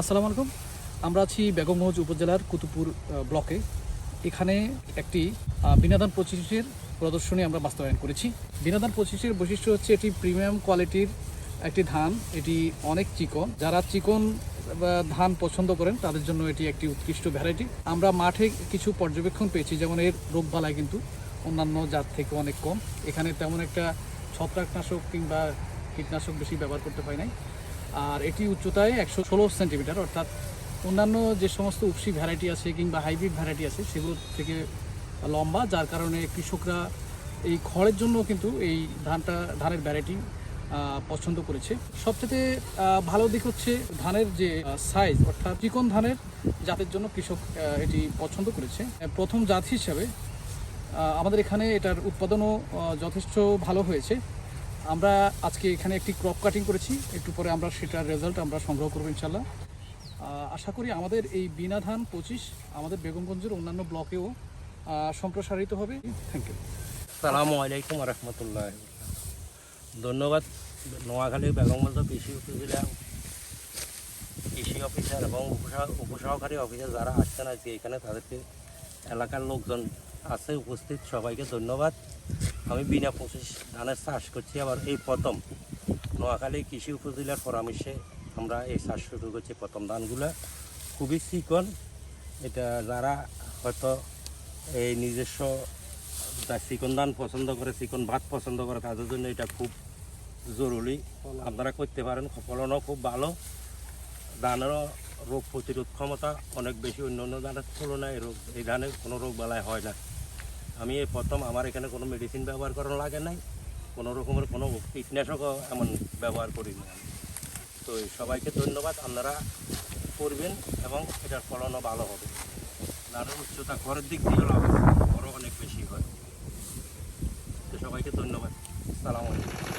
আসসালামু আলাইকুম। আমরা আছি বেগমগঞ্জ উপজেলার কুতুবপুর আহ, ব্লকে। এখানে একটি বিনাদান পঁচিশের প্রদর্শনী আমরা বাস্তবায়ন করেছি। বিনাদান পঁচিশের বৈশিষ্ট্য হচ্ছে এটি প্রিমিয়াম কোয়ালিটির একটি ধান। এটি অনেক চিকন। যারা চিকন ধান পছন্দ করেন তাদের জন্য এটি একটি উৎকৃষ্ট ভ্যারাইটি। আমরা মাঠে কিছু পর্যবেক্ষণ পেয়েছি যেমন এর রোগবালাই কিন্তু অন্যান্য জাত থেকে অনেক কম। এখানে তেমন একটা ছত্রাকনাশক কিংবা কীটনাশক বেশি ব্যবহার করতে হয় নাই। আর এটি উচ্চতায় একশো ষোলো সেন্টিমিটার, অর্থাৎ অন্যান্য যে সমস্ত উপসি ভ্যারাইটি আছে কিংবা হাইব্রিড ভ্যারাইটি আছে সেগুলোর থেকে লম্বা, যার কারণে কৃষকরা এই খড়ের জন্য কিন্তু এই ধানটা, ধানের ভ্যারাইটি পছন্দ করেছে। সবচেয়ে ভালো দিক হচ্ছে ধানের যে সাইজ অর্থাৎ চিকন ধানের জাতের জন্য কৃষক এটি পছন্দ করেছে। প্রথম জাত হিসাবে আমাদের এখানে এটার উৎপাদনও যথেষ্ট ভালো হয়েছে। আমরা আজকে এখানে একটি ক্রপ কাটিং করেছি। একটু পরে আমরা সেটার রেজাল্ট আমরা সংগ্রহ করব ইনশাল্লাহ আশা করি আমাদের এই বিনা ধান পঁচিশ আমাদের বেগমগঞ্জের অন্যান্য ব্লকেও সম্প্রসারিত হবে। থ্যাংক ইউ সালামু আলাইকুম রহমতুল্লাহ ধন্যবাদ। নোয়াখালী বেগমগঞ্জ কৃষি উপজেলা কৃষি অফিসার এবং উপসহ- উপসহকারী অফিসার যারা আসছেন আজকে এখানে, তাদেরকে এলাকার লোকজন আছে, উপস্থিত সবাইকে ধন্যবাদ। আমি বিনা পঁচিশ ধানের চাষ করছি, আবার এই প্রথম নোয়াখালী কৃষি উপজেলার পরামর্শে আমরা এই চাষ শুরু করছি প্রথম ধানগুলো। খুবই চিকন, এটা যারা হয়তো এই নিজস্ব চিকন ধান পছন্দ করে, চিকন ভাত পছন্দ করে, তাদের জন্য এটা খুব জরুরি। আপনারা করতে পারেন, ফলনও খুব ভালো। ধানেরও রোগ প্রতিরোধ ক্ষমতা অনেক বেশি অন্য অন্য ধানের তুলনায় রোগ এই ধানের কোনো রোগ বালাই হয় না। আমি এই প্রথম আমার এখানে কোনো মেডিসিন ব্যবহার করার লাগে নাই। কোনো রকমের কোনো কীটনাশকও এমন ব্যবহার করি না তো সবাইকে ধন্যবাদ, আপনারা করবেন এবং এটার ফলনও ভালো হবে। নানান উচ্চতা ঘরের দিক দিয়ে লাভ অনেক বেশি হয়। তো সবাইকে ধন্যবাদ। সালাম আলাইকুম।